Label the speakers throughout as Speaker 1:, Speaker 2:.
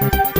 Speaker 1: Thank you.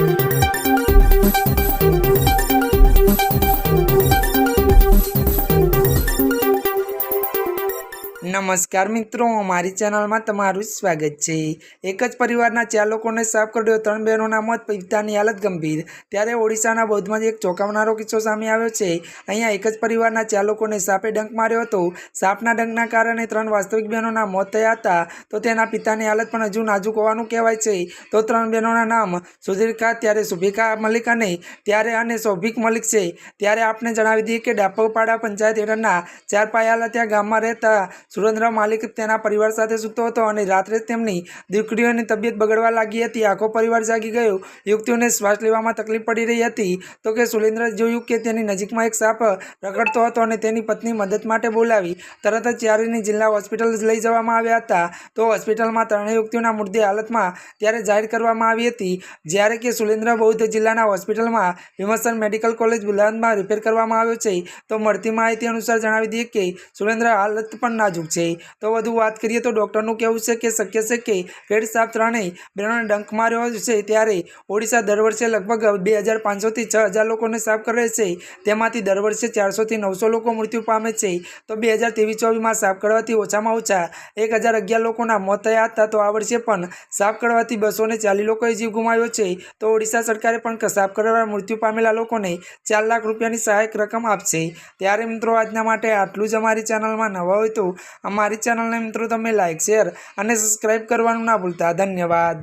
Speaker 1: નમસ્કાર મિત્રો મારી ચેનલમાં તમારું સ્વાગત છે. એક જ પરિવારના ચાર લોકોને સાફ કર્યો, ત્રણ બહેનોના મોત, પિતાની હાલત ગંભીર. ત્યારે ઓડિશાના બૌદ્ધમાં એક ચોંકાવનારો કિસ્સો સામે આવ્યો છે. અહીંયા એક જ પરિવારના ચાર લોકોને સાપે ડંક માર્યો હતો. સાપના ડંકના કારણે ત્રણ વાસ્તવિક બહેનોના મોત થયા હતા. તો તેના પિતાની હાલત પણ હજુ નાજુક હોવાનું કહેવાય છે. તો ત્રણ બહેનોના નામ સુધીરકા ત્યારે સુભિકા મલિક અને ત્યારે અને સૌભિક મલિક છે. ત્યારે આપને જણાવી દઈએ કે ડાપોપાડા પંચાયત હેઠળના ચાર પાયાલા ત્યાં ગામમાં રહેતા સુરેન્દ્ર માલિક તેના પરિવાર સાથે સૂતો હતો અને રાત્રે તેમની દીકરીઓની તબિયત બગડવા લાગી હતી. આખો પરિવાર જાગી ગયો. યુવતીઓને શ્વાસ લેવામાં તકલીફ પડી રહી હતી. તો કે સુરેન્દ્ર જોયું કે તેની નજીકમાં એક સાપ રગડતો હતો અને તેની પત્ની મદદ માટે બોલાવી. તરત જ ચારેની જિલ્લા હોસ્પિટલ લઈ જવામાં આવ્યા હતા. તો હોસ્પિટલમાં ત્રણેય યુવતીઓના મૃતદેહ હાલતમાં ત્યારે જાહેર કરવામાં આવી હતી. જ્યારે કે સુરેન્દ્ર બૌદ્ધ જિલ્લાના હોસ્પિટલમાં વિમસન મેડિકલ કોલેજ બુલંદમાં રિપેર કરવામાં આવ્યો છે. તો મળતી માહિતી અનુસાર જણાવી દઈએ કે સુરેન્દ્ર હાલત પણ નાજુક છે. તો વધુ વાત કરીએ તો ડૉક્ટરનું કહેવું છે કે શક્ય છે કે રેડ સાપ ત્રણેય બ્રેણોને ડંખ માર્યો છે ત્યારે ઓડિશા દર વર્ષે લગભગ બે હજાર પાંચસોથી છ હજાર લોકોને સાફ કરે છે. તેમાંથી દર વર્ષે ચારસોથી નવસો લોકો મૃત્યુ પામે છે. તો બે હજાર ત્રેવીસ ચોવીસમાં સાફ કરવાથી ઓછામાં ઓછા એક હજાર અગિયાર લોકોના મોત થયા હતા. તો આ વર્ષે પણ સાફ કરવાથી બસો ને ચાલીસ લોકોએ જીવ ગુમાવ્યો છે. તો ઓડિશા સરકારે પણ સાફ કરવા મૃત્યુ પામેલા લોકોને ચાર લાખ રૂપિયાની સહાયક રકમ આપશે. ત્યારે મિત્રો આજના માટે આટલું જ અમારી ચેનલમાં નવા હોય તો અમારી ચેનલને મિત્રો તમે લાઇક શેર અને સબસ્ક્રાઈબ કરવાનું ના ભૂલતા. ધન્યવાદ.